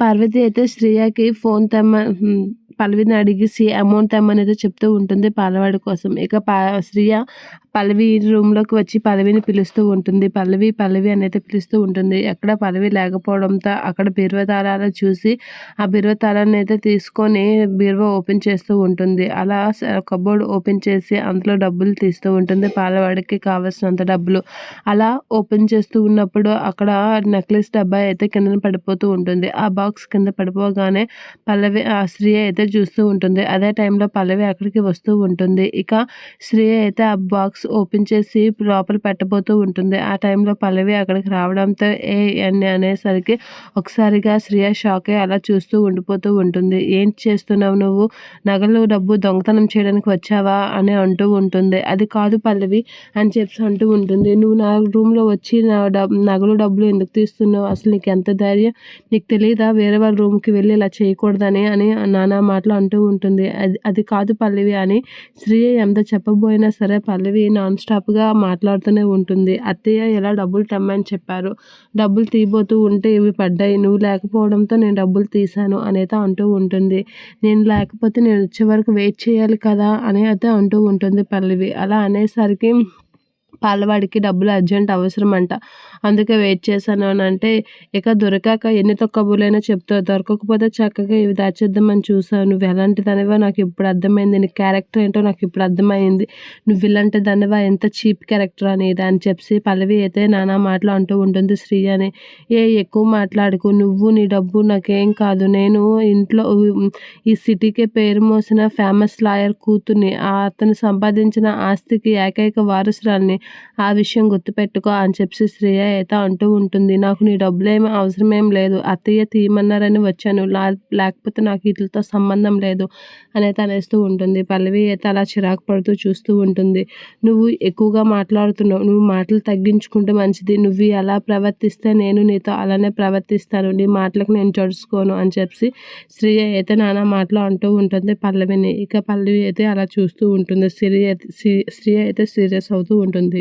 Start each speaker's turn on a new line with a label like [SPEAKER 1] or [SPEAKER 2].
[SPEAKER 1] పార్వతి అయితే శ్రేయకి ఫోన్ తెమ్మ పల్లవిని అడిగేసి అమౌంట్ తెమ్మని చెప్తూ ఉంటుంది పాలవాడి కోసం. ఇక పా శ్రియ పల్లవి రూమ్‌లోకి వచ్చి పల్లవిని పిలుస్తూ ఉంటుంది. పల్లవి, పల్లవి అనేది పిలుస్తూ ఉంటుంది. ఎక్కడ పల్లవి లేకపోవడంతో అక్కడ బీరువా తాళాలు చూసి ఆ బీరువా తాళాన్ని అయితే తీసుకొని బీరువా ఓపెన్ చేస్తూ ఉంటుంది. అలా కబోర్డ్ ఓపెన్ చేసి అందులో డబ్బులు తీస్తూ ఉంటుంది. పాలవాడికి కావాల్సినంత డబ్బులు. అలా ఓపెన్ చేస్తూ ఉన్నప్పుడు అక్కడ నెక్లెస్ డబ్బా అయితే కిందన పడిపోతూ ఉంటుంది. ఆ బాక్స్ కింద పడిపోగానే పల్లవి ఆ స్త్రీ అయితే చూస్తూ ఉంటుంది. అదే టైంలో పల్లవి అక్కడికి వస్తూ ఉంటుంది. ఇక శ్రియ అయితే ఆ బాక్స్ ఓపెన్ చేసి లోపల పెట్టబోతూ ఉంటుంది. ఆ టైంలో పల్లవి అక్కడికి రావడంతో ఏ అని అనేసరికి ఒకసారిగా శ్రియ షాక్ అయ్యి అలా చూస్తూ ఉండిపోతూ ఉంటుంది. ఏం చేస్తున్నావు నువ్వు? నగలు, డబ్బు దొంగతనం చేయడానికి వచ్చావా? అని అంటూ ఉంటుంది. అది కాదు పల్లవి అని చెప్పి అంటూ ఉంటుంది. నువ్వు నా రూమ్‌లో వచ్చి నా డబ్ నగలు, డబ్బులు ఎందుకు తీస్తున్నావు? అసలు నీకెంత ధైర్యం? నీకు తెలియదా వేరే వాళ్ళ రూమ్‌కి వెళ్ళి ఇలా చేయకూడదని అని నానా మాటలు అంటూ ఉంటుంది. అది అది కాదు పల్లవి అని స్త్రీ ఎంత చెప్పబోయినా సరే పల్లవి నాన్ స్టాప్‌గా మాట్లాడుతూనే ఉంటుంది. అత్తయ్య ఇలా డబ్బులు తెమ్మని చెప్పారు. డబ్బులు తీయబోతూ ఉంటే ఇవి పడ్డాయి. నువ్వు లేకపోవడంతో నేను డబ్బులు తీశాను అనేది అంటూ ఉంటుంది. నేను లేకపోతే నేను వచ్చే వరకు వెయిట్ చేయాలి కదా! అని అయితే అంటూ ఉంటుంది పల్లవి. అలా అనేసరికి పాలవాడికి డబ్బులు అర్జెంట్ అవసరమంట. అందుకే వెయిట్ చేశాను అని అంటే, ఇక దొరికాక ఎన్ని తొక్కబులైనా చెప్తావు. దొరకకపోతే చక్కగా ఇవి దాచేద్దామని చూసావు. నువ్వు ఎలాంటి దానివా నాకు ఇప్పుడు అర్థమైంది. నీ క్యారెక్టర్ ఏంటో నాకు ఇప్పుడు అర్థమైంది. నువ్వు ఇలాంటి దానివా ఎంత చీప్ క్యారెక్టర్ అని అని చెప్పి పల్లవి అయితే నానా మాటలు అంటూ ఉంటుంది శ్రియని. ఏ ఎక్కువ మాట్లాడుకో నువ్వు నీ డబ్బు నాకేం కాదు. నేను ఇంట్లో ఈ సిటీకే పేరు మోసిన ఫేమస్ లాయర్ కూతుర్ని. ఆ అతను సంపాదించిన ఆస్తికి ఏకైక వారసురాల్ని ఆ విషయం గుర్తుపెట్టుకో అని చెప్పి శ్రేయ అయితే అంటూ ఉంటుంది. నాకు నీ డబ్బులేమి అవసరమేం లేదు. అత్తయ్య తీయమన్నారని వచ్చాను. లేకపోతే నాకు వీటితో సంబంధం లేదు అనేది అనేస్తూ ఉంటుంది. పల్లవి అయితే అలా చిరాకు పడుతూ చూస్తూ ఉంటుంది. నువ్వు ఎక్కువగా మాట్లాడుతున్నావు. నువ్వు మాటలు తగ్గించుకుంటే మంచిది. నువ్వు ఎలా ప్రవర్తిస్తే నేను నీతో అలానే ప్రవర్తిస్తాను. నీ మాటలకు నేను చడుచుకోను అని చెప్పి శ్రీయ అయితే నానా మాటలు అంటూ ఉంటుంది పల్లవిని. ఇక పల్లవి అయితే అలా చూస్తూ ఉంటుంది. శ్రియ శ్రీ అయితే సీరియస్ అవుతూ ఉంటుంది.